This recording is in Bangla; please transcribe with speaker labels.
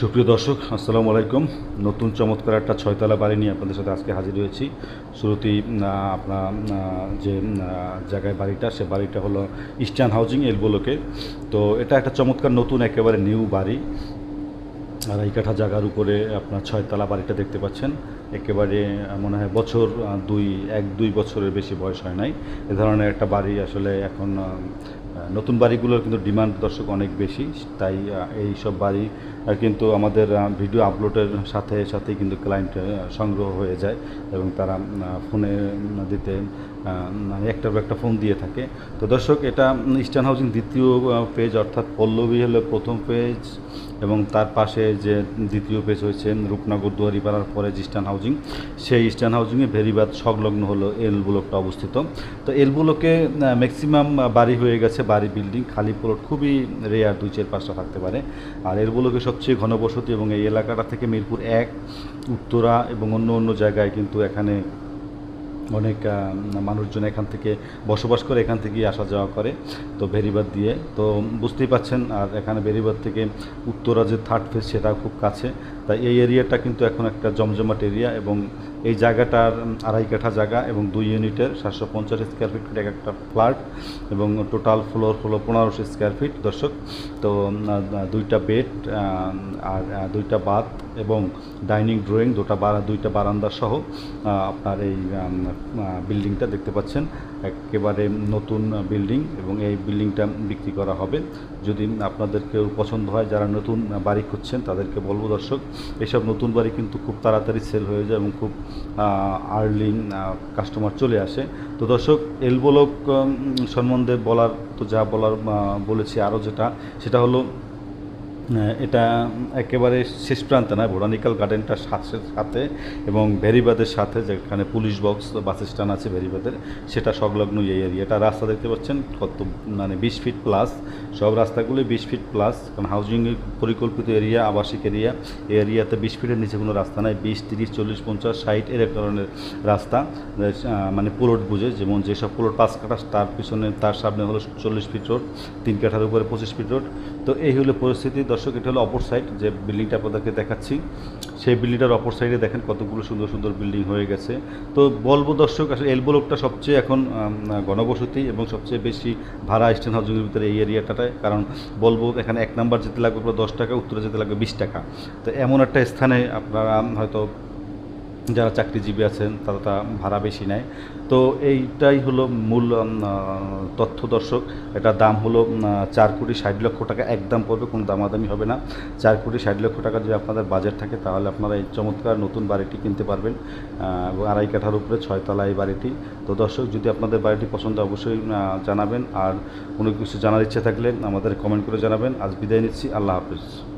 Speaker 1: সুপ্রিয় দর্শক, আসসালামু আলাইকুম। নতুন চমৎকার একটা ছয়তলা বাড়ি নিয়ে আপনাদের সাথে আজকে হাজির হয়েছি। শুরুতেই আপনার যে জায়গায় বাড়িটা, সে বাড়িটা হলো ইস্টার্ন হাউজিং এলবোলোকে তো এটা একটা চমৎকার নতুন, একেবারে নিউ বাড়ি। আড়াই কাঠা জায়গার উপরে আপনার ছয়তলা বাড়িটা দেখতে পাচ্ছেন। একেবারে মনে হয় বছর দুই, এক, দুই বছরের বেশি বয়স হয় নাই। এ ধরনের একটা বাড়ি আসলে এখন নতুন বাড়িগুলোর কিন্তু ডিমান্ড দর্শক অনেক বেশি, তাই এই সব বাড়ি কিন্তু আমাদের ভিডিও আপলোডের সাথে সাথে কিন্তু ক্লায়েন্ট সংগ্রহ হয়ে যায় এবং তারা ফোনে দিতে একটার একটা ফোন দিয়ে থাকে। তো দর্শক, এটা ইস্টার্ন হাউজিং দ্বিতীয় পেজ অর্থাৎ পল্লবী হলো প্রথম পেজ এবং তার পাশে যে দ্বিতীয় পেজ হয়েছে রূপনগর দুয়ারি পাড়ার পরে যে ইস্টার্ন হাউজিং সেই ইস্টার্ন হাউজিংয়ে ভেরিবাদ সংলগ্ন হলো এল ব্লকটা অবস্থিত। তো এল ব্লকে ম্যাক্সিমাম বাড়ি হয়ে গেছে বাড়ি বিল্ডিং খালি প্লট খুবই রেয়ার দুই চার পাঁচটা থাকতে পারে। আর এর বলকে সবচেয়ে ঘনবসতি এবং এই এলাকাটা থেকে মিরপুর এক, উত্তরা এবং অন্য অন্য জায়গায় কিন্তু এখানে অনেক মানুষজন এখান থেকে বসবাস করে, এখান থেকেই আসা যাওয়া করে, তো বেরিবাদ দিয়ে। তো বুঝতেই পাচ্ছেন, আর এখানে বেরিবাদ থেকে উত্তরা যে থার্ড ফেজ সেটা খুব কাছে। তাই এই এরিয়াটা কিন্তু এখন একটা জমজমাট এরিয়া এবং এই জায়গাটার আড়াই কাঠা জায়গা এবং দুই ইউনিটের সাতশো পঞ্চাশ স্কোয়ার ফিট এক একটা ফ্ল্যাট এবং টোটাল ফ্লোর হলো পনেরোশো স্কোয়ার ফিট দর্শক। তো দুইটা বেড আর দুইটা বাথ এবং ডাইনিং ড্রয়িং দুটা বারা, দুইটা বারান্দা সহ আপনার এই বিল্ডিংটা দেখতে পাচ্ছেন। একেবারে নতুন বিল্ডিং এবং এই বিল্ডিংটা বিক্রি করা হবে। যদি আপনাদের কেউ পছন্দ হয়, যারা নতুন বাড়ি খুঁজছেন, তাদেরকে বলব দর্শক, এসব নতুন বাড়ি কিন্তু খুব তাড়াতাড়ি সেল হয়ে যায় এবং খুব আর্লি কাস্টমার চলে আসে। তো দর্শক, এলবোলক সম্বন্ধে বলার, তো যা বলার বলেছি আরও যেটা, সেটা হলো এটা একেবারে শেষ প্রান্তে নয় বোটানিক্যাল গার্ডেনটার সাথে সাথে এবং ভেরিবাদের সাথে যেখানে পুলিশ বক্স, বাস স্ট্যান্ড আছে ভেরিবাদের, সেটা সংলগ্ন এই এরিয়াটা রাস্তা দেখতে পাচ্ছেন, কত মানে বিশ ফিট প্লাস সব রাস্তাগুলি বিশ ফিট প্লাস কারণ হাউজিং পরিকল্পিত এরিয়া আবাসিক এরিয়া এই এরিয়াতে বিশ ফিটের নিচে কোনো রাস্তা নাই, বিশ, তিরিশ, চল্লিশ, পঞ্চাশ, ষাট এর এক ধরনের রাস্তা। মানে প্লট বুঝে, যেমন যেসব প্লট পাঁচ কাঠা, তার পিছনে, তার সামনে হলো চল্লিশ ফিট রোড তিন কাঠার উপরে পঁচিশ ফিট রোড তো এই হলো পরিস্থিতি। দর্শক, এটা হলো অপর সাইড যে বিল্ডিংটা আপনাদেরকে দেখাচ্ছি। সেই বিল্ডিংটার অপর সাইডে দেখেন কতগুলো সুন্দর সুন্দর বিল্ডিং হয়ে গেছে। তো বলব দর্শক, আসলে এলবো লোকটা সবচেয়ে এখন ঘনবসতি এবং সবচেয়ে বেশি ভাড়া স্টেন হাউজিংয়ের ভিতরে এই এরিয়াটাটায় কারণ বলব, এখানে এক নাম্বার যেতে লাগবে পুরো দশ টাকা, উত্তরে যেতে লাগবে বিশ টাকা। তো এমন একটা স্থানে আপনারা হয়তো যারা চাকরিজীবী আছেন, তারা তা ভাড়া বেশি নেয়। তো এইটাই হলো মূল তথ্য দর্শক। এটার দাম হলো চার কোটি ষাট লক্ষ টাকা। একদম পড়বে, কোনো দামাদামি হবে না। চার কোটি ষাট লক্ষ টাকা যদি আপনাদের বাজেট থাকে, তাহলে আপনারা এই চমৎকার নতুন বাড়িটি কিনতে পারবেন। এবং আড়াই কাঠার উপরে ছয়তলা এই বাড়িটি। তো দর্শক, যদি আপনাদের বাড়িটি পছন্দ অবশ্যই জানাবেন। আর কোনো কিছু জানার ইচ্ছে থাকলে আমাদের কমেন্ট করে জানাবেন। আজ বিদায় নিচ্ছি। আল্লাহ হাফিজ।